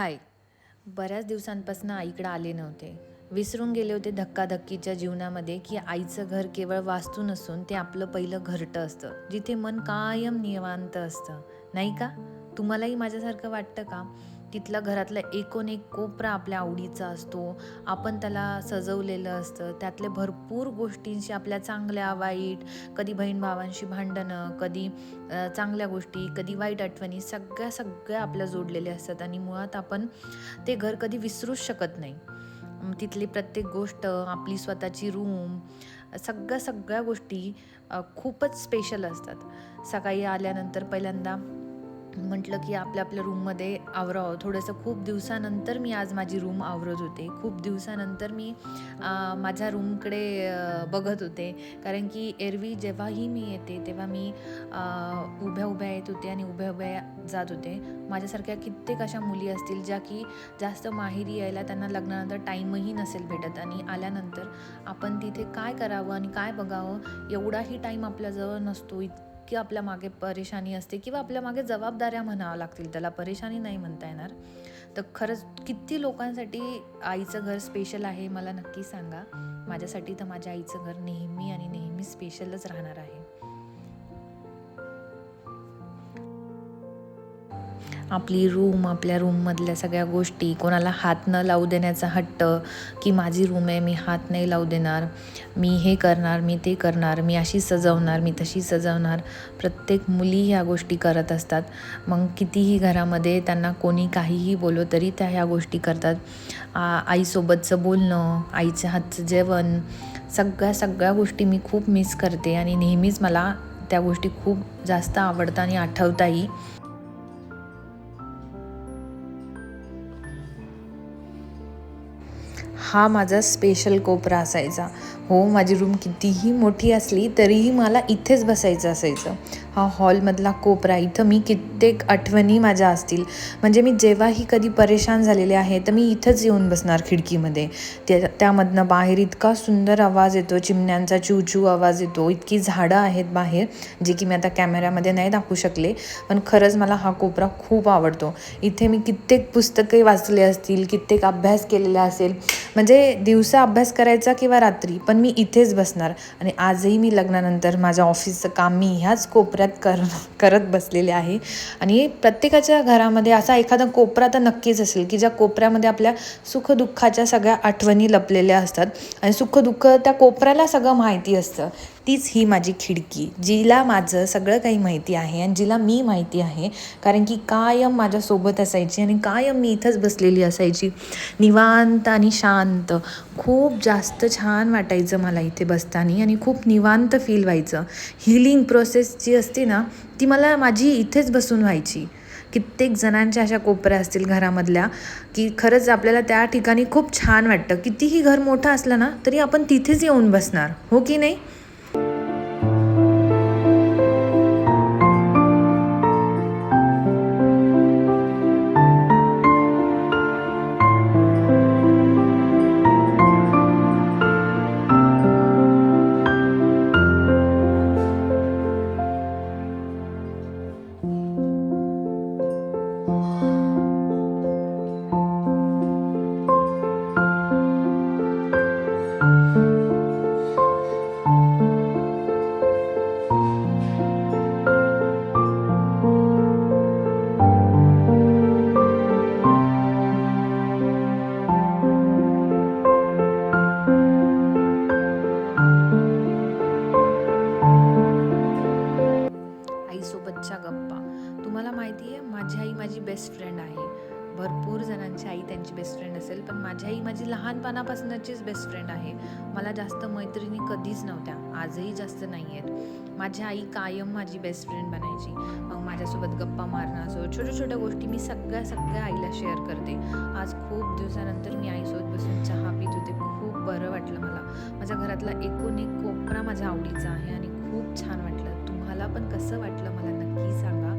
हाय. बऱ्याच दिवसांपासून आईकडं आले नव्हते. विसरून गेले होते धक्काधक्कीच्या जीवनामध्ये की आईचं घर केवळ वास्तू नसून ते आपलं पहिलं घरटं असतं जिथे मन कायम निवांत असतं. नाही का? तुम्हालाही माझ्यासारखं वाटतं का? तिथला घरातला एकोण एक कोपरा आपल्या आवडीचा असतो. आपण त्याला सजवलेलं असतं. त्यातले भरपूर गोष्टींशी आपल्या चांगल्या वाईट कधी बहीण भावांशी भांडणं कधी चांगल्या गोष्टी कधी वाईट आठवणी सगळ्या सगळ्या आपल्या जोडलेल्या असतात आणि मुळात आपण ते घर कधी विसरूच शकत नाही. तिथली प्रत्येक गोष्ट आपली स्वतःची रूम सगळ्या सगळ्या गोष्टी खूपच स्पेशल असतात. सकाळी आल्यानंतर पहिल्यांदा म्हटलं की आपल्या आपल्या रूममध्ये आवरावं. थोडंसं खूप दिवसानंतर मी आज माझी रूम आवरत होते. खूप दिवसानंतर मी माझ्या रूमकडे बघत होते. कारण की एरवी जेव्हाही मी येते तेव्हा मी उभ्या उभ्या येत होते आणि उभ्या उभ्या जात होते. माझ्यासारख्या कित्येक अशा मुली असतील ज्या की जास्त माहेरी यायला त्यांना लग्नानंतर टाईमही नसेल भेटत आणि आल्यानंतर आपण तिथे काय करावं आणि काय बघावं एवढाही टाईम आपल्याजवळ नसतो. की आपल्या मागे परेशानी असते किंवा आपल्या मागे जबाबदाऱ्या म्हणाव्या लागतील त्याला परेशानी नाही म्हणता येणार. तर खरंच किती लोकांसाठी आईचं घर स्पेशल आहे मला नक्की सांगा. माझ्यासाठी तर माझ्या आईचं घर नेहमी आणि नेहमी स्पेशलच राहणार आहे. आपली रूम आपल्या रूममधल्या सगळ्या गोष्टी कोणाला हात न लावू देण्याचा हट्ट की माझी रूम आहे मी हात नाही लावू देणार मी हे करणार मी ते करणार मी अशी सजवणार मी तशी सजवणार. प्रत्येक मुली ह्या गोष्टी करत असतात. मग कितीही घरामध्ये त्यांना कोणी काहीही बोलो तरी त्या ह्या गोष्टी करतात. आ आईसोबतचं बोलणं आईच्या हातचं जेवण सगळ्या सगळ्या गोष्टी मी खूप मिस करते. आणि नेहमीच मला त्या गोष्टी खूप जास्त आवडतं आणि आठवताही. हा माझा स्पेशल कोपरा असायचा. हो माझी रूम कितीही मोठी असली तरीही मला इथेच बसायचं असायचं. हा हॉलमधला कोपरा इथं मी कित्येक आठवणी माझ्या असतील. म्हणजे मी जेव्हाही कधी परेशान झालेले आहे तर मी इथंच येऊन बसणार खिडकीमध्ये. त्या त्यामधनं बाहेर इतका सुंदर आवाज येतो चिमण्यांचा चिवचिव आवाज येतो. इतकी झाडं आहेत बाहेर जे की मी आता कॅमेऱ्यामध्ये नाही दाखवू शकले पण खरंच मला हा कोपरा खूप आवडतो. इथे मी कित्येक पुस्तके वाचले असतील कित्येक अभ्यास केलेला असेल म्हणजे दिवसा अभ्यास करायचा किंवा रात्री पण मी इथेच बसणार. आणि आजही मी लग्नानंतर माझ्या ऑफिसचं काम मी ह्याच कोपऱ्यात कर करत बसलेले आहे. आणि प्रत्येकाच्या घरामध्ये असा एखादा कोपरा तर नक्कीच असेल की ज्या कोपऱ्यामध्ये आपल्या सुखदुःखाच्या सगळ्या आठवणी लपलेल्या असतात. आणि सुखदुःख त्या कोपऱ्याला सगळं माहिती असतं. तीच ही माझी खिडकी जिला माझं सगळं काही माहिती आहे आणि जिला मी माहिती आहे कारण की कायम माझ्यासोबत असायची आणि कायम मी इथंच बसलेली असायची. निवांत आणि शांत. खूप जास्त छान वाटायचं मला इथे बसताना आणि खूप निवांत फील व्हायचं. हिलिंग प्रोसेस जी असते ना ती मला माझी इथेच बसून व्हायची. कित्येक जणांच्या अशा कोपऱ्या असतील घरामधल्या की खरंच आपल्याला त्या ठिकाणी खूप छान वाटतं. कितीही घर मोठं असलं ना तरी आपण तिथेच येऊन बसणार. हो की नाही? बेस्ट फ्रेंड आहे. भरपूर जणांची आई त्यांची बेस्ट फ्रेंड असेल पण माझी आई माझी लहानपणापासूनचीच बेस्ट फ्रेंड आहे. मला जास्त मैत्रिणी कधीच नव्हत्या आजही जास्त नाही आहेत माझी आई कायम माझी बेस्ट फ्रेंड बनायची. मग माझ्यासोबत गप्पा मारणं असो छोट्या छोट्या गोष्टी मी सगळ्या सगळ्या आईला शेअर करते. आज खूप दिवसानंतर मी आईसोबत बसून चहा पित होते. खूप बरं वाटलं मला. माझ्या घरातला एकूण एक कोपरा माझ्या आवडीचा आहे आणि खूप छान वाटलं. तुम्हाला पण कसं वाटलं मला नक्की सांगा.